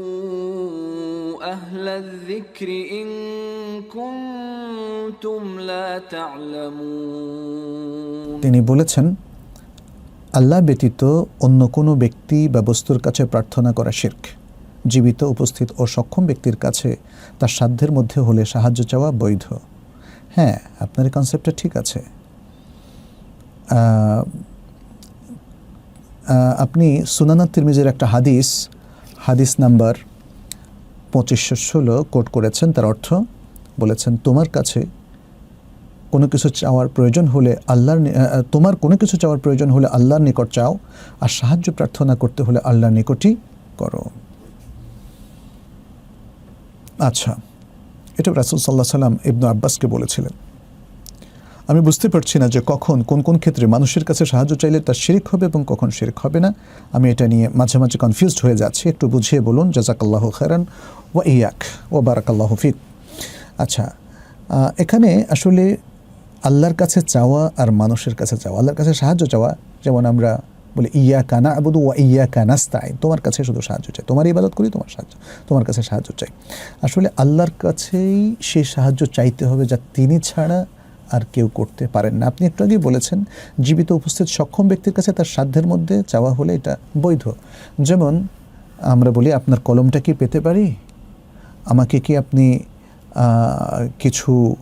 فاسألوا أهل الذكر إن كنتم لا تعلمون তিনি বলেছেন আল্লাহ ব্যতীত অন্য কোনো ব্যক্তি বা বস্তুর কাছে প্রার্থনা করা শির্ক জীবিত উপস্থিত ও সক্ষম ব্যক্তির কাছে তার সাধ্যের মধ্যে হলে সাহায্য চাওয়া বৈধ হ্যাঁ আপনার এই কনসেপ্টটা ঠিক আছে আহ, আহ, আপনি সুনানা তিরমিজের একটা হাদিস হাদিস নাম্বার পঁচিশশো ষোলো কোট করেছেন, তার অর্থ বলেছেন, তোমার কাছে কোনো কিছু চাওয়ার প্রয়োজন হলে আল্লাহর তোমার কোনো কিছু চাওয়ার প্রয়োজন হলে আল্লাহর নিকট চাও, আর সাহায্য প্রার্থনা করতে হলে আল্লাহর নিকটই করো। আচ্ছা এটা রাসুল সাল্লাহ সাল্লাম ইবনু আব্বাসকে বলেছিলেন। আমি বুঝতে পারছি না যে কখন, কোন কোন ক্ষেত্রে মানুষের কাছে সাহায্য চাইলে তার শিরিক হবে এবং কখন শিরিক হবে না। আমি এটা নিয়ে মাঝে মাঝে কনফিউজড হয়ে যাচ্ছি। একটু বুঝিয়ে বলুন। জাজাকাল্লাহ খারান ও ইয়াক ও বারাকাল্লাহ ফিক। আচ্ছা এখানে আসলে আল্লাহর কাছে চাওয়া আর মানুষের কাছে চাওয়া। আল্লাহর কাছে সাহায্য চাওয়া, যেমন আমরা বলি ইয়া কানা আবুদু ওয়া ইয়া কানাস্তাই তোমার কাছে শুধু সাহায্য চাই। তোমার ইবাদত করি, তোমার সাহায্য, তোমার কাছে সাহায্য চাই। আসলে আল্লাহর কাছেই সেই সাহায্য চাইতে হবে যা তিনি ছাড়া আর কেউ করতে পারেন না। আপনি একটু আগেই বলেছেন, জীবিত উপস্থিত সক্ষম ব্যক্তির কাছে তার সাধ্যের মধ্যে চাওয়া হলে এটা বৈধ। যেমন, আমরা বলি, আপনার কলমটা কি পেতে পারি? আমাকে কি আপনি কিছু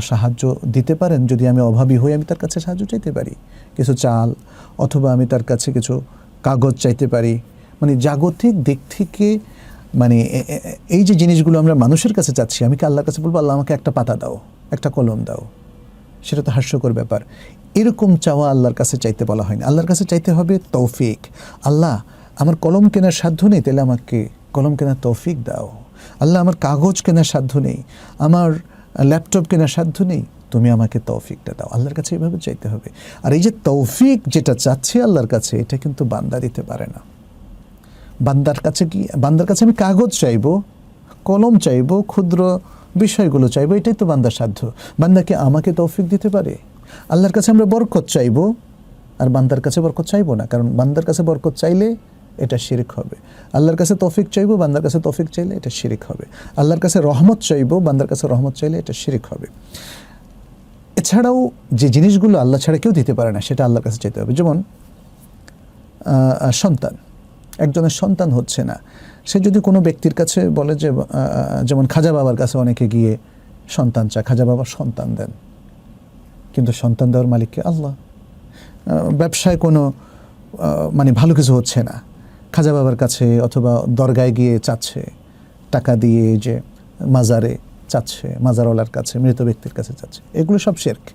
সাহায্য দিতে পারেন? যদি আমি অভাবী হই, আমি তার কাছে সাহায্য চাইতে পারি। কিছু চাল, অথবা আমি তার কাছে কিছু কাগজ চাইতে পারি। মানে জাগতিক দিক থেকে মানে এই যে জিনিসগুলো আমরা মানুষের কাছে চাচ্ছি, আমি কি আল্লাহর কাছে বলব, আল্লাহ, আমাকে একটা পাতা দাও, একটা কলম দাও। সেটা তো হাস্যকর ব্যাপার। এরকম চাওয়া আল্লাহর কাছে চাইতে বলা হয়নি। আল্লাহর কাছে চাইতে হবে তৌফিক। আল্লাহ, আমার কলম কেনার সাধ্য নেই, তাহলে আমাকে কলম কেনার তৌফিক দাও। আল্লাহ, আমার কাগজ কেনার সাধ্য নেই, আমার ল্যাপটপ কেনার সাধ্য নেই, তুমি আমাকে তৌফিকটা দাও। আল্লাহর কাছে এভাবে চাইতে হবে। আর এই যে তৌফিক যেটা চাচ্ছে আল্লাহর কাছে, এটা কিন্তু বান্দা দিতে পারে না। বান্দার কাছে কি, বান্দার কাছে আমি কাগজ চাইব, কলম চাইব, ক্ষুদ্র বিষয়গুলো চাইব, এটাই তো বান্দার সাধ্য। বান্দাকে আমাকে তৌফিক দিতে পারে? আল্লাহর কাছে আমরা বরকত চাইব, আর বান্দার কাছে বরকত চাইব না, কারণ বান্দার কাছে বরকত চাইলে এটা শিরিক হবে। আল্লাহর কাছে তৌফিক চাইব, বান্দার কাছে তৌফিক চাইলে এটা শিরিক হবে। আল্লাহর কাছে রহমত চাইব, বান্দার কাছে রহমত চাইলে এটা শিরিক হবে। এছাড়াও যে জিনিসগুলো আল্লাহ ছাড়া কেউ দিতে পারে না, সেটা আল্লাহর কাছে চাইতে হবে। যেমন সন্তান। একজনের সন্তান হচ্ছে না। সে যদি কোনো ব্যক্তির কাছে বলে যে যেমন খাজা বাবার কাছে অনেকে গিয়ে সন্তান চায়, খাজা বাবা সন্তান দেন। কিন্তু সন্তান দেওয়ার মালিককে আল্লাহ। ব্যবসায় কোনো মানে ভালো কিছু হচ্ছে না। খাজা বাবার কাছে অথবা দরগায় গিয়ে চাচ্ছে, টাকা দিয়ে যে মাজারে চাচ্ছে, মাজারওয়ালার কাছে, মৃত ব্যক্তির কাছে চাচ্ছে। এগুলো সব শেরক।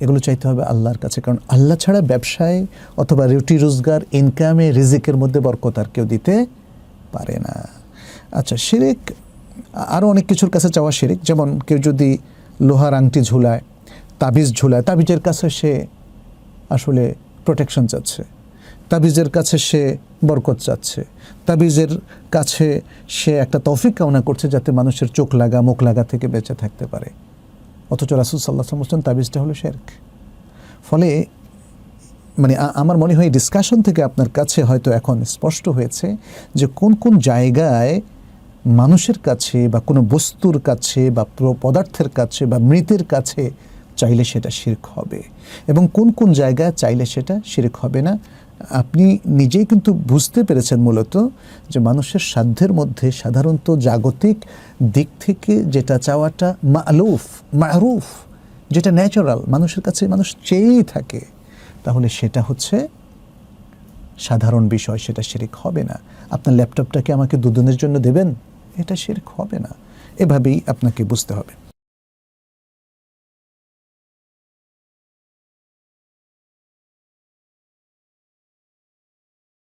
এগুলো চাইতে হবে আল্লাহর কাছে। কারণ আল্লাহ ছাড়া ব্যবসায় অথবা রুটি, রোজগার ইনকামে রিজিকের মধ্যে বরকত আর কেউ দিতে পারে না। আচ্ছা শিরিক আরও অনেক কিছুর কাছে চাওয়া শিরিক। যেমন কেউ যদি লোহার আংটি ঝুলায়, তাবিজ ঝুলায়, তাবিজের কাছে সে আসলে প্রোটেকশন চাচ্ছে। তাবিজের কাছে সে বরকত চাচ্ছে। তাবিজের কাছে সে একটা তৌফিক কামনা করছে যাতে মানুষের চোখ লাগা, মুখ লাগা থেকে বেঁচে থাকতে পারে। অথচ রাসুল সাল্লাহ বলছেন, তাবিজটা হলো শেরক। ফলে মানে আমার মনে হয় ডিসকাশন থেকে আপনার কাছে হয়তো এখন স্পষ্ট হয়েছে যে কোন কোন জায়গায় মানুষের কাছে বা কোনো বস্তুর কাছে বা পদার্থের কাছে বা মৃতের কাছে চাইলে সেটা শিরক হবে এবং কোন কোন জায়গায় চাইলে সেটা শিরক হবে না। আপনি নিজেই কিন্তু বুঝতে পেরেছেন মূলত যে মানুষের সাধ্যের মধ্যে সাধারণত জাগতিক দিক থেকে যেটা চাওয়াটা মালুফ, মারুফ, যেটা ন্যাচারাল মানুষের কাছে মানুষ চেয়েই থাকে, তাহলে সেটা হচ্ছে সাধারণ বিষয়, সেটা শিরিক হবে না। আপনার ল্যাপটপটাকে আমাকে দুদিনের জন্য দেবেন? এটা শিরিক হবে না। এভাবেই আপনাকে বুঝতে হবে।